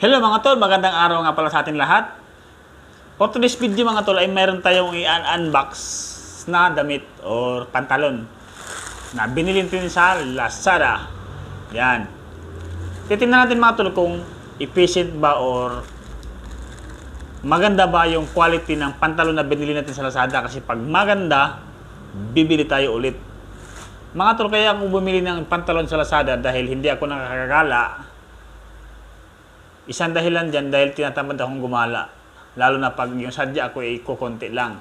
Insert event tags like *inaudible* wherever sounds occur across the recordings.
Hello mga tol, magandang araw nga pala sa atin lahat. For today's video mga tol ay meron tayong i-unbox na damit or pantalon na binili natin sa Lazada. Yan. Titingnan natin mga tol kung efficient ba or maganda ba yung quality ng pantalon na binili natin sa Lazada kasi pag maganda, bibili tayo ulit. Mga tol, kaya ako bumili ng pantalon sa Lazada dahil hindi ako nakakagala Isang dahilan dyan dahil tinatamad akong gumala. Lalo na pag yung sadya ako ay kukunti lang.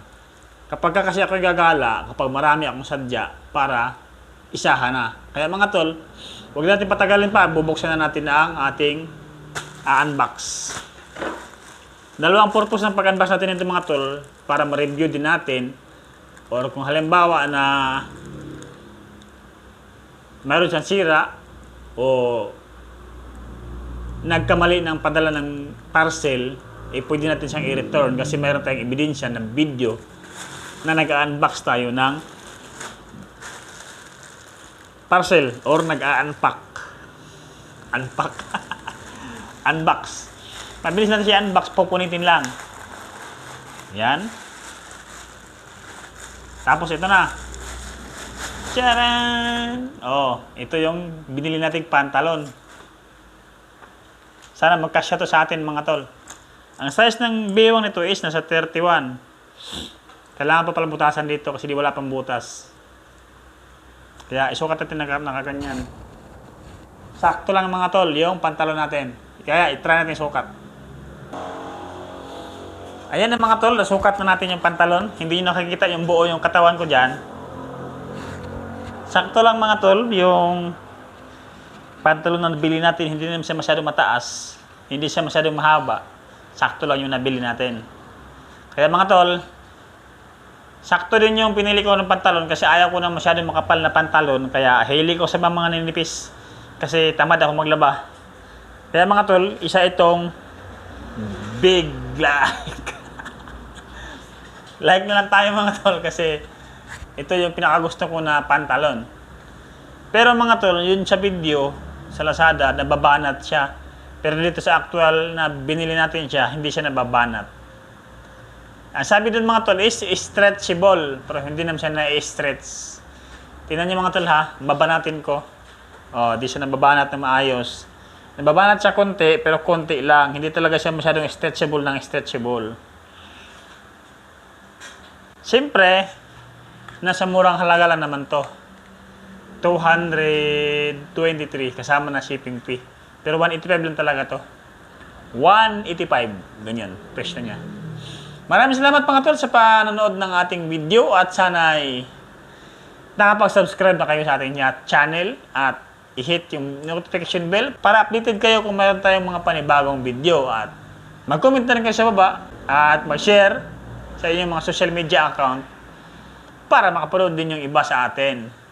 Kapag ka kasi ako gagala, kapag marami akong sadya, para isahan na. Kaya mga tol, huwag natin patagalin pa. Bubuksan na natin ang ating unbox. Dalawang purpose ng pag-unbox natin ito mga tol, para ma-review din natin or kung halimbawa na mayroon siyang sira o nagkamali ng padala ng parcel, eh pwede natin siyang i-return kasi mayroon tayong ebidensya ng video na nag-unbox tayo ng parcel or nag-unpack. Unpack. *laughs* Unbox. Mabilis natin siya unbox, pupunitin lang. Yan. Tapos ito na. Charan! Oh, ito yung binili nating pantalon. Sana magkasya to sa atin mga tol. Ang size ng biwang nito is nasa 31. Kailangan pa pala butasan dito kasi di wala pang butas. Kaya isukat natin na nakaganyan. Sakto lang mga tol, yung pantalon natin. Kaya itry natin sukat. Ayan na mga tol, nasukat na natin yung pantalon. Hindi nyo nakikita yung buo yung katawan ko dyan. Sakto lang mga tol, yung pantalon na nabili natin, hindi naman siya masyadong mataas, hindi siya masyadong mahaba. Sakto lang yung nabili natin. Kaya mga tol, sakto din yung pinili ko ng pantalon kasi ayaw ko na masyadong makapal na pantalon. Kaya hili ko sa mga ninipis kasi tamad ako maglaba. Kaya mga tol, isa itong big like. *laughs* like na lang tayo mga tol kasi ito yung pinakagusto ko na pantalon. Pero mga tol, yun sa video, sa Lazada, nababanat siya. Pero dito sa actual na binili natin siya, hindi siya nababanat. Ang sabi dun mga tol is stretchable, pero hindi naman siya na-stretch. Tingnan niyo mga tol ha, babanatin ko. Oh, di siya nababanat na maayos. Nababanat siya konti, pero konti lang. Hindi talaga siya masyadong stretchable ng stretchable. Siyempre, nasa murang halaga lang naman to. 223 kasama na shipping fee. Pero 185 lang talaga to. 185. Ganyan, presyo niya. Maraming salamat mga tol sa panonood ng ating video at sana ay nakapag-subscribe na kayo sa ating channel at i-hit yung notification bell para updated kayo kung mayroon tayong mga panibagong video at mag-comment na rin kayo sa baba at mag-share sa inyong mga social media account para makapanood din yung iba sa atin.